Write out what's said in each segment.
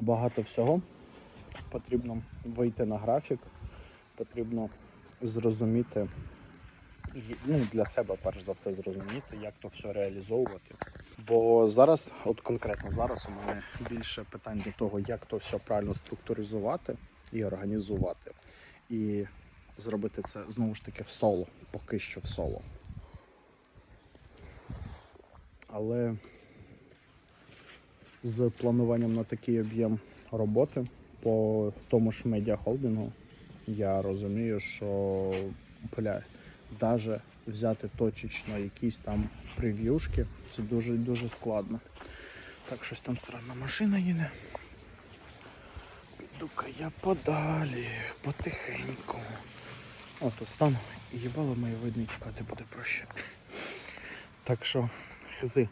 багато всього. Потрібно вийти на графік, потрібно зрозуміти, ну, для себе перш за все зрозуміти, як то все реалізовувати. Бо зараз, от конкретно зараз, у мене більше питань до того, як то все правильно структуризувати і організувати. І зробити це знову ж таки в соло, поки що в соло. Але з плануванням на такий об'єм роботи по тому ж медіахолдингу я розумію, що бля, навіть взяти точечно якісь там прев'юшки, це дуже дуже складно. Так, щось там странна машина їде. Піду-ка я подалі, потихеньку. От стану і їбало моє видно тікати буде проще. Так що, хзи.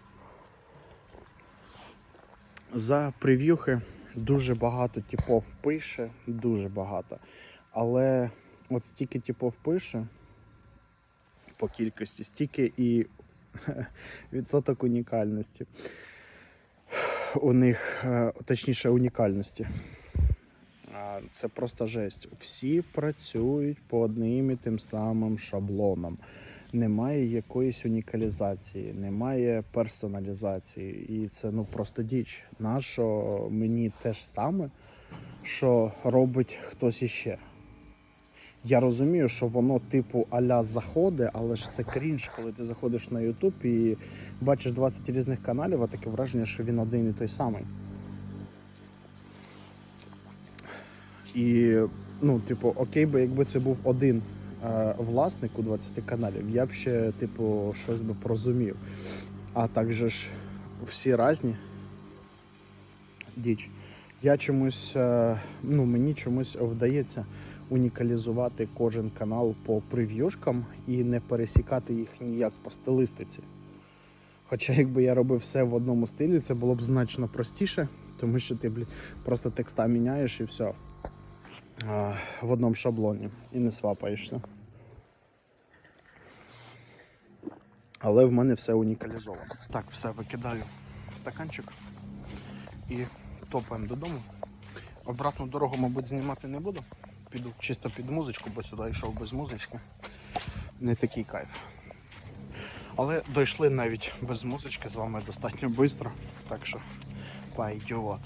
За прев'юхи дуже багато типов пише, дуже багато. Але от стільки типов пише по кількості, стільки і відсоток унікальності. У них, е, точніше, унікальності. Це просто жесть. Всі працюють по одним і тим самим шаблонам. Немає якоїсь унікалізації, немає персоналізації. І це ну просто діч. Нащо мені те ж саме, що робить хтось іще. Я розумію, що воно типу аля заходить, але ж це крінж, коли ти заходиш на YouTube і бачиш 20 різних каналів, а таке враження, що він один і той самий. І, ну, типу, окей, би якби це був один е, власник у 20 каналів, я б ще, типу, щось би порозумів. А так же ж всі різні. Діч. Я чомусь, е, ну, мені чомусь вдається унікалізувати кожен канал по прев'юшкам і не пересікати їх ніяк по стилистиці. Хоча якби я робив все в одному стилі, це було б значно простіше, тому що ти блін, просто текста міняєш і все в одному шаблоні і не свапаєшся. Але в мене все унікалізовано. Так, все викидаю в стаканчик і топаємо додому. Обратну дорогу, мабуть, знімати не буду. Піду чисто під музичку, бо сюди йшов без музички. Не такий кайф. Але дійшли навіть без музички з вами достатньо швидко. Так що пойдет.